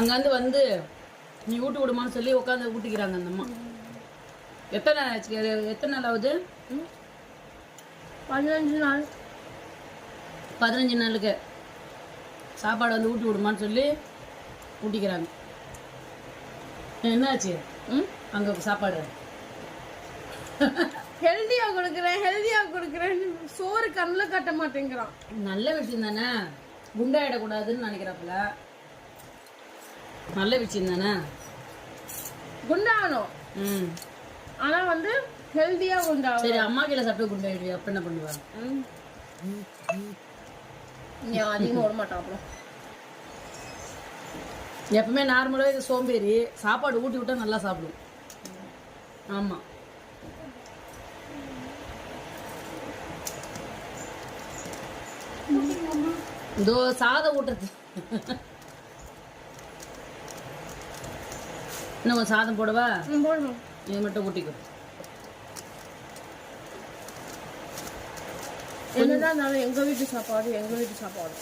அங்கேருந்து வந்து நீ ஊட்டி விடுமான்னு சொல்லி உட்காந்து ஊட்டிக்கிறாங்க அந்த அம்மா. எத்தனை நாள் ஆச்சு? எத்தனை நாள் ஆகுது? பதினஞ்சு நாள். பதினஞ்சு நாளுக்கு. சாப்பாடு வந்து ஊட்டி விடுமான்னு சொல்லி ஊட்டிக்கிறாங்க. என்னாச்சு? ம்? அங்கே சாப்பாடு. ஹெல்தியா கொடுக்குறேன் ஹெல்தியா கொடுக்குறேன் சோறு கண்ணில் கட்ட மாட்டேங்கிறான். நல்ல விஷயம் தானே? குண்டாயிடக்கூடாதுன்னு நினைக்கிறாப்புல. நல்ல விஷயம் தானே? குண்டாகணும். ம். ஆனா வந்து ஹெல்தியா குண்டாகும் சரி அம்மா கீழே சாப்பிட்டு குண்டாயிடுவியா அப்ப என்ன பண்ணுவா? நீ அதிகமாக விட மாட்டான் அப்புறம். எப்பவுமே நார்மலாக இது சோம்பேறி. சாப்பாடு ஊட்டி விட்டா நல்லா சாப்பிடும். ஆமாம் இதோ சாதம் ஊட்டுறது. இன்னும் சாதம் போடவா? போடணும் இது மட்டும் ஊட்டிக்கோ. என்னதான் இருந்தாலும் எங்க வீட்டு சாப்பாடு எங்க வீட்டு சாப்பாடு.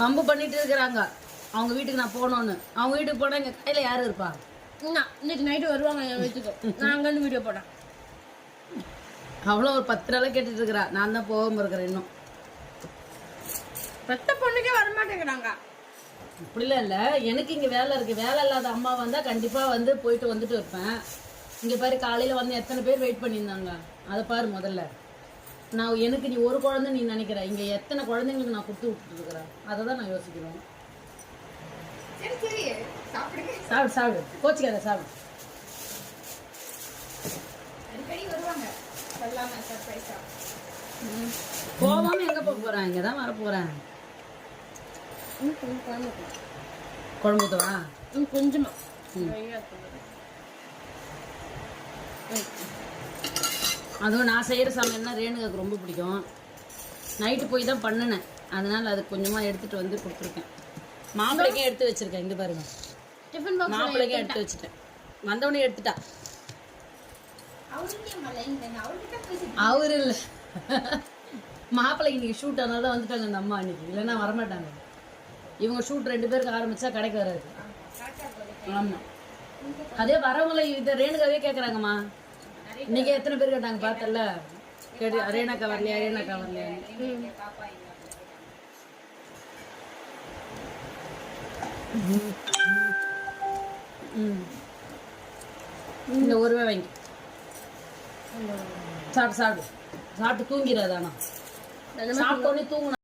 வம்பு பண்ணிட்டு இருக்கிறாங்க. அவங்க வீட்டுக்கு நான் போகணும்னு. அவங்க வீட்டுக்கு போனால் எங்கள் கையில் யார் இருப்பா? இன்னைக்கு நைட்டு வருவாங்க என் வீட்டுக்கு. நான் அங்கேருந்து வீடியோ போட்டேன் அவ்வளோ ஒரு பத்து நாளாக கேட்டுட்டு இருக்கிறா. நான் தான் போகாமல் இருக்கிறேன் இன்னும். பெத்த பொண்ணுக்கே வரமாட்டேங்கிறாங்க. அப்படிலாம் இல்லை. எனக்கு இங்கே வேலை இருக்குது வேலை இல்லாத அம்மா வந்தால் கண்டிப்பாக வந்து போயிட்டு வந்துட்டு இருப்பேன். இங்கே பாரு காலையில் வந்து எத்தனை பேர் வெயிட் பண்ணியிருந்தாங்க? அதை பாரு முதல்ல. நான் எனக்கு நீ ஒரு குழந்தை நீ நினைக்கிற. இங்கே எத்தனை குழந்தைங்களுக்கு நான் கொடுத்து விட்டுட்டு இருக்கிறேன் அதை தான் நான் யோசிக்கிறேன் சாப்பிடு சாப்பிடு. கோச்சிக்காத சாப்பிடு. போகாம எங்கே போக போகிறேன் இங்கே தான் வர போகிறேன் கொஞ்சம் குழம்பு. குழம்பு ஊற்றவா ம். அதுவும் நான் செய்கிற சமையல்னா ரேணுகாக்கு ரொம்ப பிடிக்கும். நைட்டு போய் தான் பண்ணினேன். அதனால் அது கொஞ்சமாக எடுத்துகிட்டு வந்து கொடுத்துருக்கேன். மாப்பிள்ளைக்கும் எடுத்து வச்சுருக்கேன் இங்கே பாருங்க. டிஃபன் மாப்பிள்ளைக்கும் எடுத்து வச்சுட்டேன். வந்தவனே எடுத்துட்டா. அவர் இல்லை. மாப்பிள்ளைக்கு இன்னைக்கு ஷூட் அதனால தான் வந்துட்டாங்க அந்த அம்மா அன்னைக்கு. இல்லைன்னா வரமாட்டாங்க. இவங்க ஷூட் ரெண்டு பேருக்கு ஆரம்பிச்சா கடைக்கு வராது. ஆமாம் அதே வரவங்கள இதை ரேணுகாவே கேட்குறாங்கம்மா இன்னைக்கு எத்தனை பேர் கேட்டாங்க பார்த்தல கேட்டு ரேணாக்கா வரலையா ரேணாக்கா வரலையா இந்த ஒரு ரூபாய் வாங்கி. சாப்பிட்டு சாப்பிடு. சாப்பிட்டு தூங்கிடாதானா சாப்பிட்ட உடனே தூங்கணும்